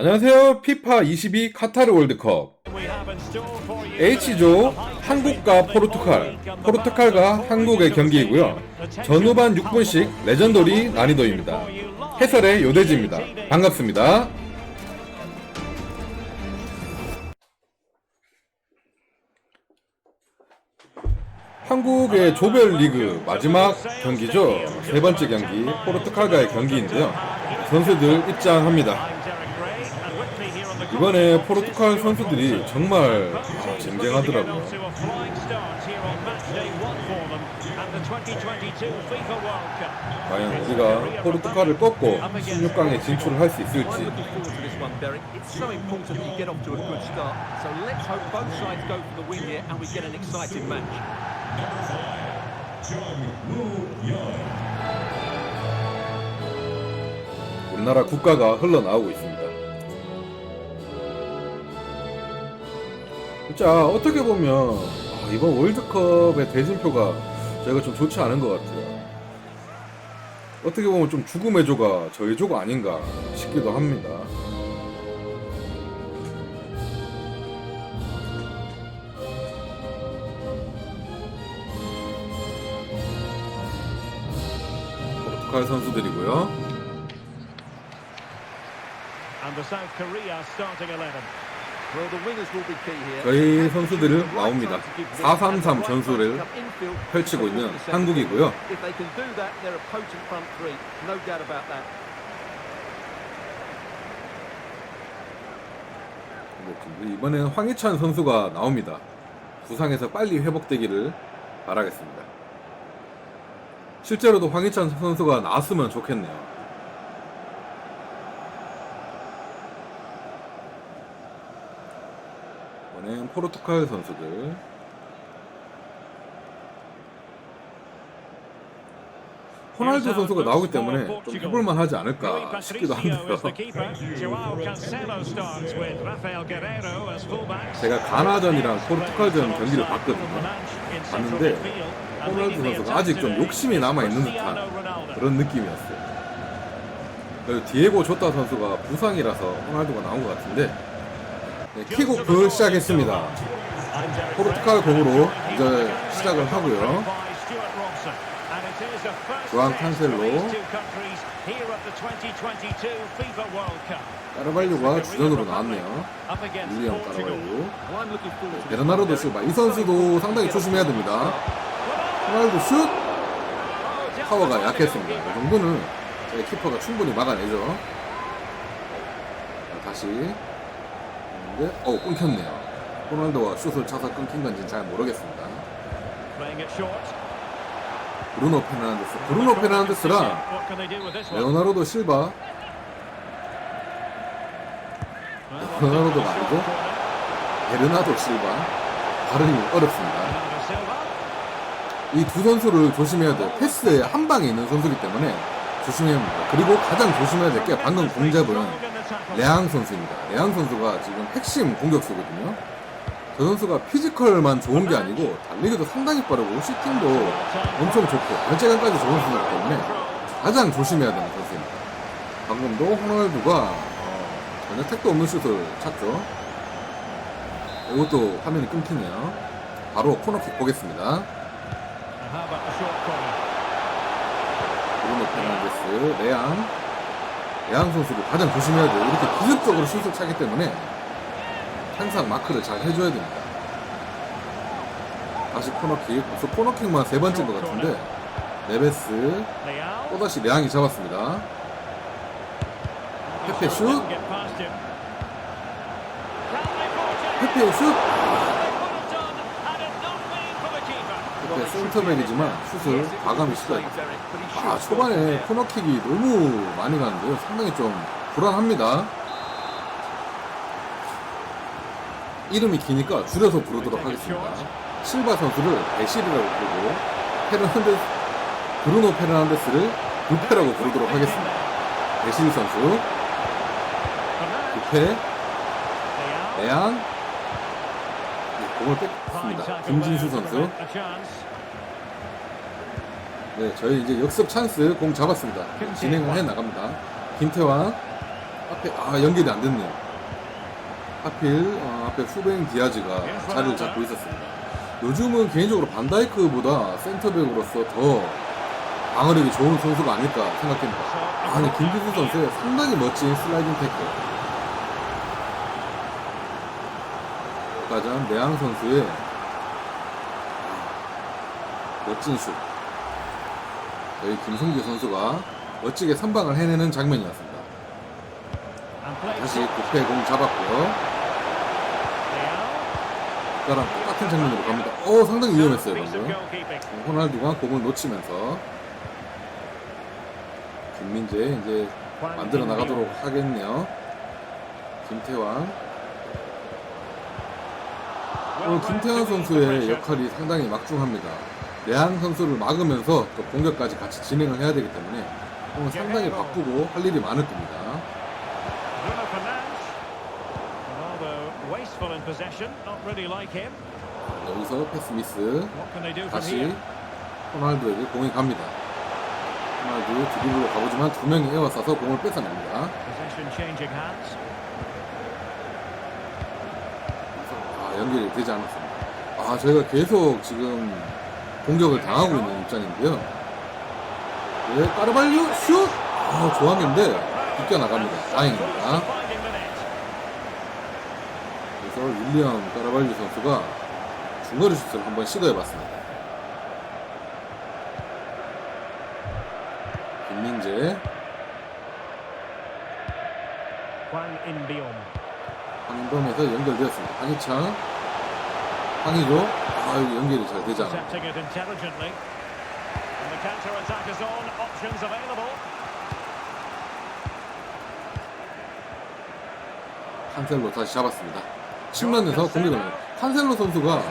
안녕하세요. 피파 22 카타르 월드컵. H조 한국과 포르투갈, 포르투갈과 한국의 경기이고요. 전후반 6분씩 레전더리 난이도입니다. 해설의 요대지입니다. 반갑습니다. 한국의 조별리그 마지막 경기죠. 세 번째 경기 포르투갈과의 경기인데요. 선수들 입장합니다. 이번에 포르투갈 선수들이 정말 아, 쟁쟁하더라고요. 과연 우리가 포르투갈을 꺾고 16강에 진출을 할 수 있을지. 우리나라 국가가 흘러나오고 있습니다. 진짜 어떻게 보면 아, 이번 월드컵의 대진표가 저희가 좀 좋지 않은 것 같아요. 어떻게 보면 좀 죽음의 조가 저희 조가 아닌가 싶기도 합니다. 포르투갈 선수들이고요. And the South Korea starting 11. 저희 선수들은 나옵니다. 4-3-3 전술을 펼치고 있는 한국이고요. 이번엔 황희찬 선수가 나옵니다. 부상에서 빨리 회복되기를 바라겠습니다. 실제로도 황희찬 선수가 나왔으면 좋겠네요. 이번엔 포르투갈 선수들 호날두 선수가 나오기 때문에 좀 해볼만 하지 않을까 싶기도 한데요. 제가 가나전이랑 포르투갈전 경기를 봤거든요. 봤는데 호날두 선수가 아직 좀 욕심이 남아 있는 듯한 그런 느낌이었어요. 그리고 디에고 조타 선수가 부상이라서 호날두가 나온 것 같은데 네, 킥오프 시작했습니다. 포르투갈 공으로 이제 시작을 하고요. 조안 칸셀로 까르발료가 주전으로 나왔네요. 윌리엄 까르발료. This. 베르나르도 실바 이 선수도 상당히 조심해야 됩니다. 호날두 슛 파워가 약했습니다. 이 정도는 저희 키퍼가 충분히 막아내죠. 자, 다시 근데 어 끊겼네요. 호날두가 슛을 차서 끊긴 건지 잘 모르겠습니다. 브루노 페르난데스, 브루노 페르난데스랑 레오나르도 실바, 레오나르도가 아니고 베르나도 실바 발음이 어렵습니다. 이 두 선수를 조심해야 돼요. 패스에 한 방에 있는 선수이기 때문에 조심해야 합니다. 그리고 가장 조심해야 될 게 방금 공잡은 레앙 선수입니다. 레앙 선수가 지금 핵심 공격수거든요. 저 선수가 피지컬만 좋은 게 아니고 달리기도 상당히 빠르고 슈팅도 엄청 좋고 결재감까지 좋은 선수이기 때문에 가장 조심해야 되는 선수입니다. 방금도 호날두가 어, 전혀 택도 없는 슛을 찼죠. 이것도 화면이 끊기네요. 바로 코너킥 보겠습니다. 브루노 페르난데스, 레앙. 레앙 선수를 가장 조심해야 돼요. 이렇게 기습적으로 슛을 차기 때문에 항상 마크를 잘 해줘야 됩니다. 다시 코너킥. 벌써 코너킥만 세 번째인 것 같은데 네베스 또다시 레앙이 잡았습니다. 페페 슛. 페페 슛. 페페 센터백이지만 슛을 과감히 시도해요. 아. 초반에 코너킥이 너무 많이 가는데요. 상당히 좀 불안합니다. 이름이 기니까 줄여서 부르도록 하겠습니다. 실바 선수를 베실이라고 부르고 페르난데스 브루노 페르난데스를 부페라고 부르도록 하겠습니다. 베실 선수, 부페, 네, 공을 뺐습니다. 김진수 선수. 네, 저희 이제 역습 찬스 공 잡았습니다. 진행을 해 나갑니다. 김태환, 앞에 아 연결이 안 됐네요. 하필 어, 앞에 후벤 디아즈가 자리를 잡고 있었습니다. 요즘은 개인적으로 반다이크보다 센터백으로서 더 방어력이 좋은 선수가 아닐까 생각됩니다. 아니 김기수 선수의 상당히 멋진 슬라이딩 태클. 가장 내양 선수의 멋진 슛. 저희 김성규 선수가 멋지게 선방을 해내는 장면이었습니다. 다시. 구패 공 잡았고요. 아까랑 똑같은 장면으로 갑니다. 어, 상당히 위험했어요, 방금. 호날두가 공을 놓치면서 김민재 이제 만들어 나가도록 하겠네요. 김태환. 오늘 김태환 선수의 역할이 상당히 막중합니다. 내한 선수를 막으면서 또 공격까지 같이 진행을 해야 되기 때문에 오늘 상당히 바쁘고 할 일이 많을 겁니다. 여기서 패스 미스. 다시? 호날두에게 공이 갑니다. 호날두 드리블로 가보지만 두 명이 에워싸서 공을 뺏어냅니다. 연결이 되지 않았습니다. 아, 저희가 계속 지금 공격을 당하고 있는 입장인데요. 네, 까르발류 슛! 아, 좋았는데 비껴나갑니다. 다행입니다. 그래서 윌리엄 까르발류 선수가 중거리 슛을 한번 시도해봤습니다. 김민재, In-beom. 황범에서 연결되었습니다. 황희창, 황희조, 아, 여기 연결이 잘 되지 available. 한셀로 다시 잡았습니다. 측면에서 공격을 합니다. 한셀로 선수가.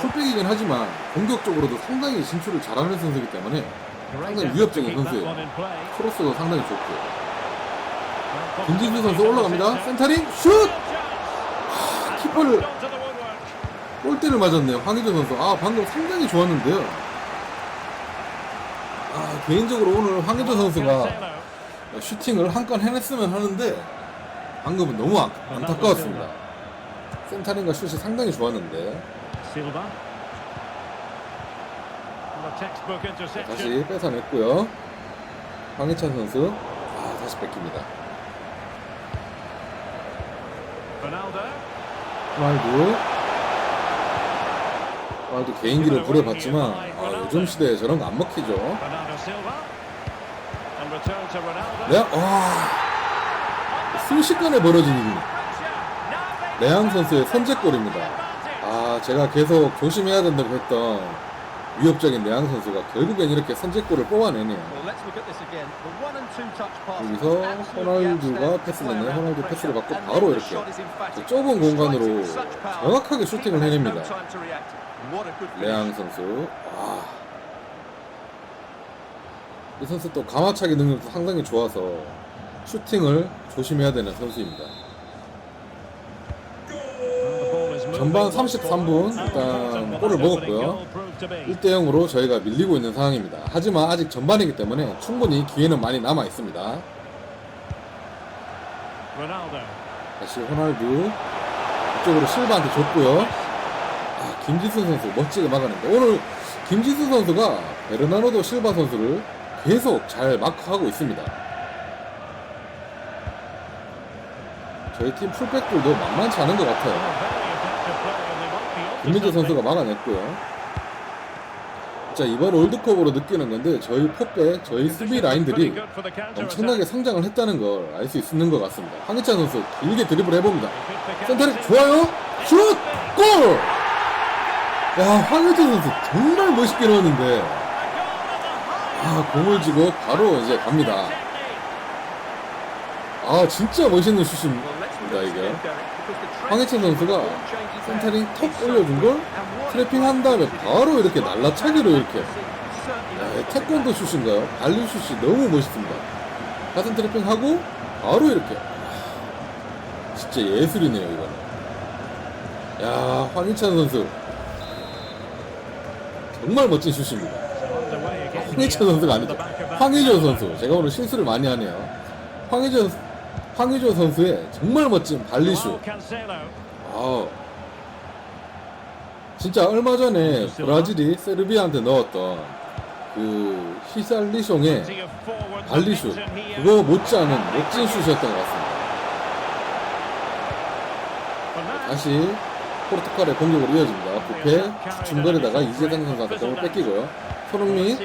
풀백이긴 하지만 공격적으로도 상당히 진출을 잘하는 선수이기 때문에 상당히 위협적인 선수예요. 크로스도 상당히 좋고요. Well, 김진수 선수 올라갑니다. 센터링 슛! Woodwork. 골대를 맞았네요. 황희조 선수. 아, 방금 상당히 좋았는데요. 아, 개인적으로 오늘 황희조 선수가. 슈팅을 한 건 해냈으면 하는데 방금은 너무 안, 안타까웠습니다. 센터링과 슛이 상당히 좋았는데. 다시 뺏어냈고요. 황희찬 선수. 아, 다시 뺏깁니다. 호날두. 호날두 개인기를 부려봤지만 아, 요즘 시대에 저런 거 안 먹히죠. 네, 와 순식간에 벌어진 일. 레앙 선수의 선제골입니다. 아, 제가 계속 조심해야 된다고 했던 위협적인 레앙 선수가 결국엔 이렇게 선제골을 뽑아내네요. 여기서 호날두가 play 냈네요. 호날두 패스를 받고. 바로 이렇게. 그 좁은 공간으로. 정확하게 슈팅을 해냅니다. 레앙 선수. 와. 이 선수 또 가마차기 능력도 상당히 좋아서 슈팅을 조심해야 되는 선수입니다. 전반 33분 일단 골을 먹었고요. 1대 0으로 저희가 밀리고 있는 상황입니다. 하지만 아직 전반이기 때문에 충분히 기회는 많이 남아 있습니다. 다시 호날두 이쪽으로 실바한테 줬고요. 아, 김지수 선수 멋지게 막아낸다. 오늘 김지수 선수가 베르나르도 실바 선수를 계속 잘 마크하고 있습니다. 저희 팀 풀백들도 만만치 않은 것 같아요. 김민재 선수가 막아냈고요. 진짜 이번 월드컵으로 느끼는 건데 저희 포백, 저희 수비 라인들이 엄청나게 성장을 했다는 걸 알 수 있는 것 같습니다. 황희찬 선수 길게 드리블 해봅니다. 센터링 좋아요. 슛! 골! 야 황희찬 선수 정말 멋있게 넣었는데 아 공을 쥐고 바로 이제 갑니다. 아 진짜 멋있는 슛입니다 이게. 황희찬 선수가 센터링. 턱 올려준 걸 트래핑 한 다음에 바로 이렇게 날라차기로 이렇게 야, 태권도 슛인가요? 발리 슛이 너무 멋있습니다. 가슴 트래핑 하고 바로 이렇게 와, 진짜 예술이네요 이거는. 야 황희찬 선수 정말 멋진 슛입니다. 황희찬 선수가 아니죠. 황희조 선수. 제가 오늘 실수를 많이 하네요. 황희조 황의조 선수의 정말 멋진 발리슛. Joao Cancelo. 아 진짜 얼마 전에 브라질이 세르비아한테 넣었던 그 히살리숑의 발리슛 here. 그거 못지않은 멋진 슛이었던 것 같습니다. 다시 포르투갈의 공격으로 이어집니다. 부페 중거리다가 이재성 선수한테 공을 뺏기고요. 손흥민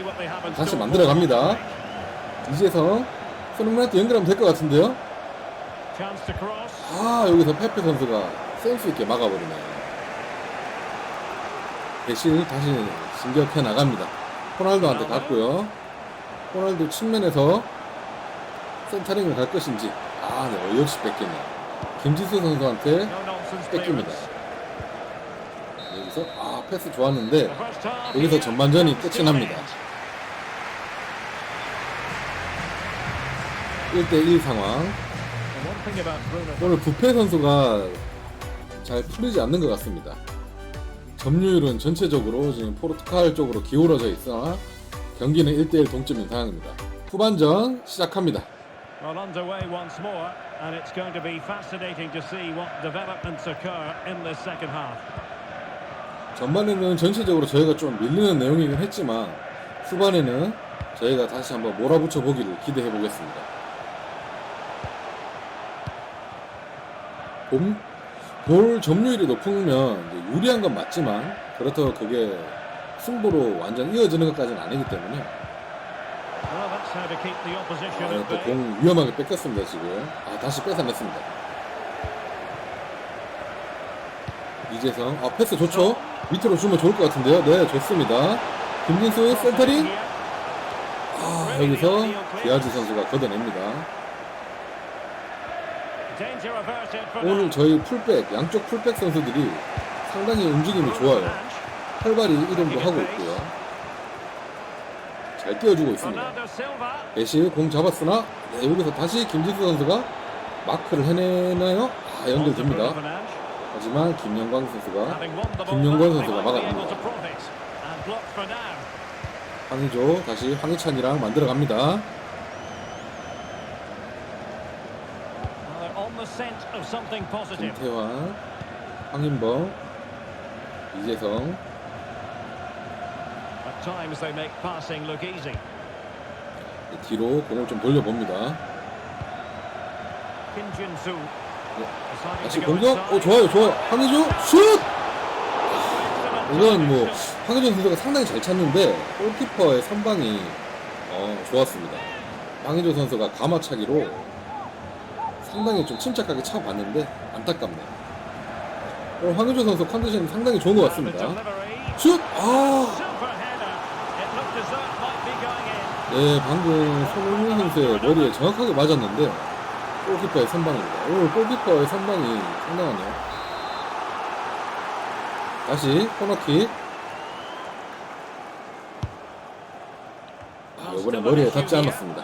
다시 store 만들어 for 갑니다. tonight. 이재성 손흥민한테 연결하면 될 것 같은데요. 아 여기서 페페 선수가 센스 있게 막아버리네요. 대신 다시 진격해 나갑니다. 호날두한테 갔고요. 호날두 측면에서 센터링을 갈 것인지 아 네, 역시 뺏기네요. 김지수 선수한테 뺏깁니다. 여기서 아 패스 좋았는데 여기서 전반전이 끝이 납니다. end. 1대1 상황. 오늘 부페 선수가 잘 풀리지 않는 것 같습니다. 점유율은 전체적으로 지금 포르투갈 쪽으로 기울어져 있으나 경기는 1대1 동점인 상황입니다. 후반전 시작합니다. Well, underway once more, and it's going to be fascinating to see what developments occur in this second half. 전반에는 전체적으로 저희가 좀 밀리는 내용이긴 했지만 후반에는 저희가 다시 한번 몰아붙여 보기를 기대해 보겠습니다. 봄, 볼 점유율이 높으면 유리한 건 맞지만 그렇다고 그게 승부로 완전 이어지는 것까지는 아니기 때문에. 아. 또공 위험하게 뺏겼습니다 지금. 아 다시 뺏어냈습니다. 이재성. 아 패스 좋죠? 밑으로 주면 좋을 것 같은데요? 네 좋습니다. 김진수 센터링 아 여기서 디아즈 선수가 걷어냅니다 오늘. 저희 풀백 양쪽 풀백 선수들이 상당히 움직임이 좋아요. 활발히 이동도 하고 있고요 잘 뛰어주고 있습니다. 대시 공 잡았으나 네, 여기서 다시 김진수 선수가 마크를 해내나요? 아 연결됩니다. 하지만 김영광 선수가 back, 선수가 now. 황희조 다시 황희찬이랑 만들어 갑니다. 김태환, 황인범, 이재성, At times they make passing look easy. 뒤로 공을 좀 돌려봅니다. Deciding 다시 공격. 오 좋아요, 좋아요. 황희조 슛! 이건 뭐. 황희조 선수가 상당히 잘 찼는데 골키퍼의 선방이 어, 좋았습니다. 황희조 선수가 가마차기로 상당히 좀 침착하게 차봤는데 안타깝네요. 오늘 황희조 선수 컨디션이 상당히 좋은 것 같습니다. 슛! 아! Be going in. 네, 방금 손흥민 선수의 머리에 정확하게 맞았는데 골키퍼의 선방입니다. 오늘 골키퍼의 선방이 상당하네요. 다시 코너킥. 아, 이번에 머리에 닿지 않았습니다.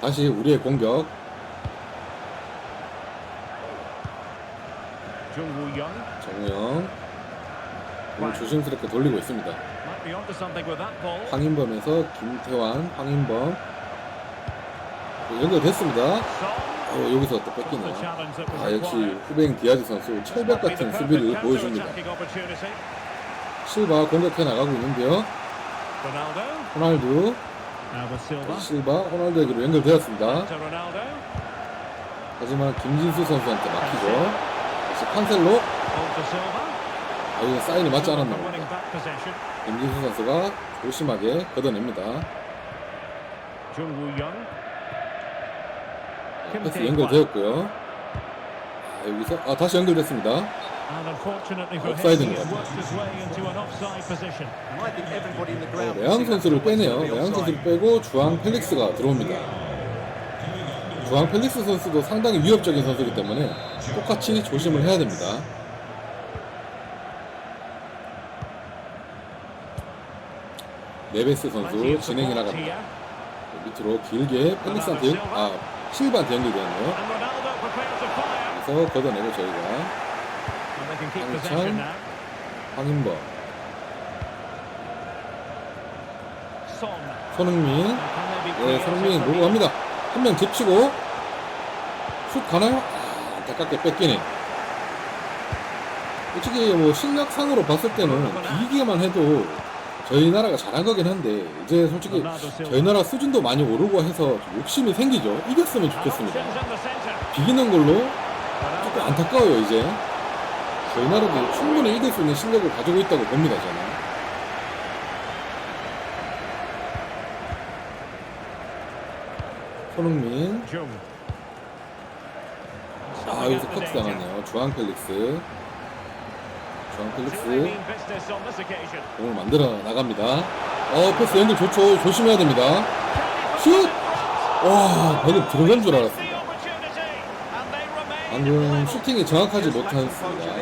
다시 우리의 공격. 정우영. 공을 조심스럽게 돌리고 있습니다. might be onto something with that ball. 황인범에서 김태환, 황인범. 네, 연결됐습니다. Son. 어, 여기서 또 The 뺏기네요. challenge that was 아 역시 required. 후배인 디아즈 선수 철벽 Might be the 같은 perfect 수비를 보여줍니다. counter-attacking opportunity. 실바 공격해 나가고 있는데요. Ronaldo. 호날두, Now with Silva. 실바, 호날두에게로 연결되었습니다. To Ronaldo. 하지만 김진수 선수한테 막히죠. 칸셀로. Silva. 아 이거 사인이 맞지 않았나 봅니다. 김진수 선수가 조심하게 걷어냅니다. 패스 연결되었고요. 아 여기서 아 다시 연결됐습니다. He 것 같아요. 어. 레앙 선수를 빼네요. 레앙 선수를 빼고 주앙 펠릭스가 들어옵니다. 주앙 펠릭스 선수도 상당히 위협적인 선수이기 때문에 똑같이 조심을 해야 됩니다. 네베스 선수 support 나갑니다. 밑으로 길게 펠릭스한테 아 실바한테 연결되었네요. 그래서 걷어내고 저희가 now. 황인범. 손흥민, 네, 몰고 here? 갑니다. 한 명 제치고 슛 가나요? 아, 안타깝게 뺏기네. 솔직히 뭐 실력상으로 봤을 때는 비기기만 해도 저희 나라가 잘한 거긴 한데 이제 솔직히. 저희 나라 수준도 많이 오르고 해서 좀 욕심이 생기죠. 이겼으면 좋겠습니다. 비기는 걸로 조금. 안타까워요 이제. 저희 나라도 충분히 이길 수 있는 실력을 가지고 있다고 봅니다 저는. 손흥민. 아 여기서 커트 당하네요. 주앙 펠릭스. 주앙 펠릭스. 공을 만들어 나갑니다. 어 패스 연결 좋죠. 조심해야 됩니다. 슛! 와 방금 들어간 줄 알았습니다. 방금. 슈팅이 정확하지 못했습니다.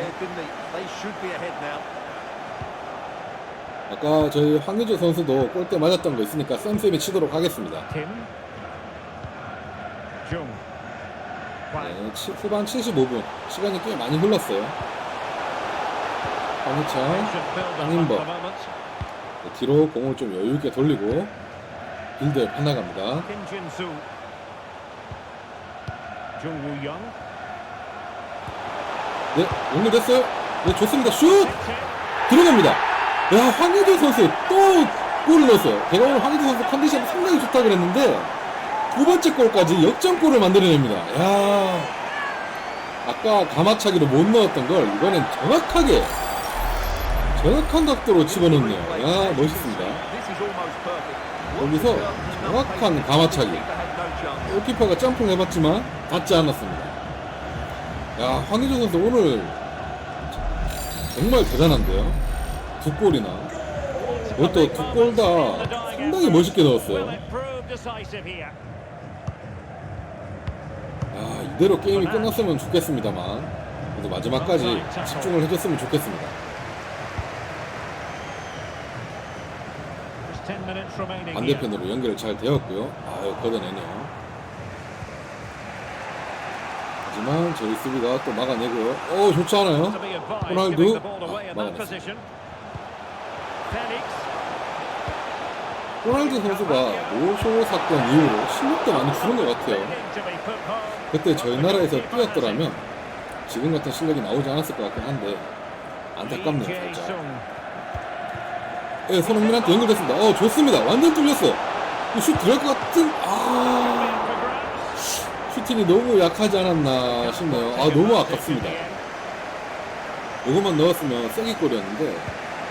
아까 저희 황의조 선수도 골대 맞았던 거 있으니까 쌤쌤이 치도록 하겠습니다. 네, 치- 후반 75분 시간이 꽤 많이 흘렀어요. 황희찬 moment. 네, 뒤로 공을 좀 여유 있게 돌리고. Jung Woo-young. 네, 연결됐어요. 네, 좋습니다. 슛! 들어갑니다. 야, 황희조 선수 또 골을 넣었어요. 제가 오늘 황희조 선수 컨디션 상당히 좋다 그랬는데 두 번째 골까지 역전골을 만들어냅니다. 야, 아까 가마차기로 못 넣었던 걸 이번엔 정확하게 정확한 각도로 집어넣네요. 야, 멋있습니다. 여기서 정확한 가마차기. 골키퍼가 점프를 해봤지만 닿지 않았습니다. 야, 황희조 선수 오늘 정말 대단한데요. 두 골이나. 그것도 두 골 다 상당히 멋있게 넣었어요. 아, 이대로 게임이 끝났으면 좋겠습니다만. 그래도 마지막까지 집중을 해줬으면 좋겠습니다. Just 10 minutes remaining here. 반대편으로 연결 잘 되었고요. 아유, 걷어내네요. 하지만 저희 수비가 또 막아내고요. 어, 좋지 않아요? To be advised, 호날두. giving the ball away 아, in that 막아냈어요. position. Felix. 호날두 선수가 노쇼 사건 이후로 실력도 많이 줄은 것 같아요. 그때 저희 나라에서 뛰었더라면 지금 같은 실력이 나오지 않았을 것 같긴 한데 안타깝네요 살짝. 예, 손흥민한테 연결됐습니다. 어 좋습니다. 완전 뚫렸어요. 이슛 들어갈 것 같은 아. 슈팅이 너무 약하지 않았나 싶네요. 아 너무 아깝습니다. 요것만 넣었으면 쐐기골이었는데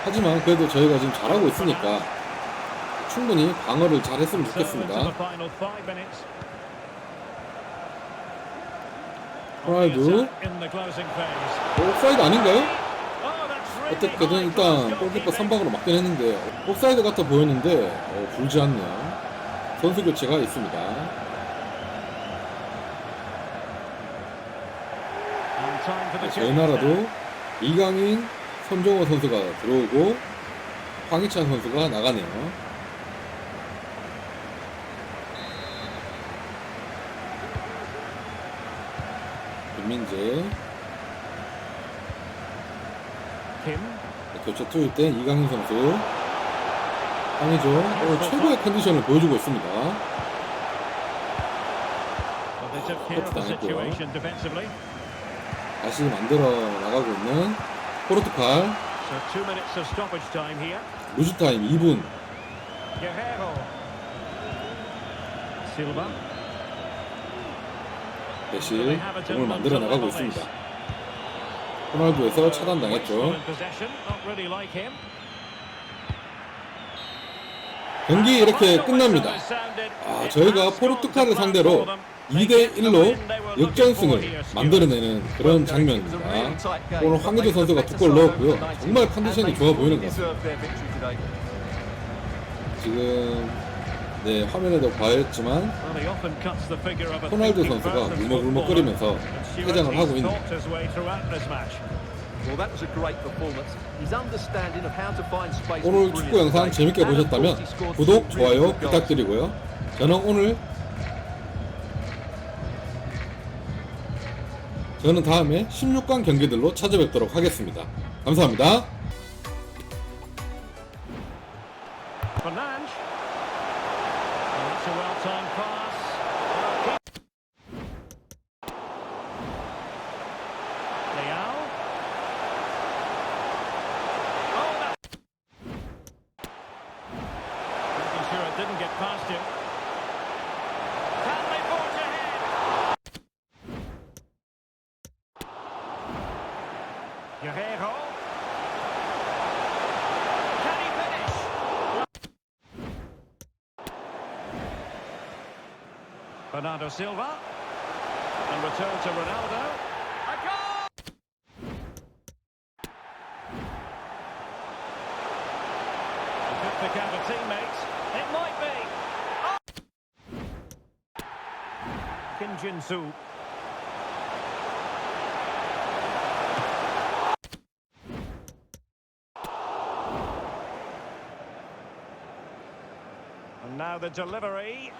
하지만 그래도 저희가 지금 잘하고 있으니까 충분히 방어를 잘 했으면 So into 좋겠습니다. phase. 옵사이드 아닌가요? High 일단 골키퍼. 선방으로 맞긴 했는데 옵사이드 같아 보였는데 어, 불지 않네요. 선수 교체가 있습니다. 저희. 나라도 이강인, 손정호 선수가 들어오고 황희찬 선수가 나가네요. 김민재. 교체 투입 때 이강인 선수 황희조 오늘 최고의 컨디션을 보여주고 있습니다. 당했고요. 다시 만들어 나가고 있는 포르투갈 So two minutes of stoppage time here. 루즈 타임 2분 Guerrero. Silva. 대신 공을 만들어 나가고 있습니다. 호날두에서 차단당했죠. 경기 이렇게 끝납니다. 아, 저희가 포르투갈을 상대로 2대 1로 역전승을 만들어내는 그런 장면입니다. 오늘 황의조 선수가 두 골 넣었고요. 정말 컨디션이 좋아 보이는 것 같습니다. 지금 네 화면에도 봐야겠지만 호날두 선수가 울먹울먹거리면서 퇴장을 하고 있는 오늘 축구 영상 재밌게 보셨다면 구독, 좋아요 부탁드리고요. 저는 오늘 저는 다음에 16강 경기들로 찾아뵙도록 하겠습니다. 감사합니다. Fernandes. It's a well-timed pass. Bernardo Silva. And return to Ronaldo. A goal! He could pick out a teammate. It might be. Oh! Kim Jin-soo. Now the delivery.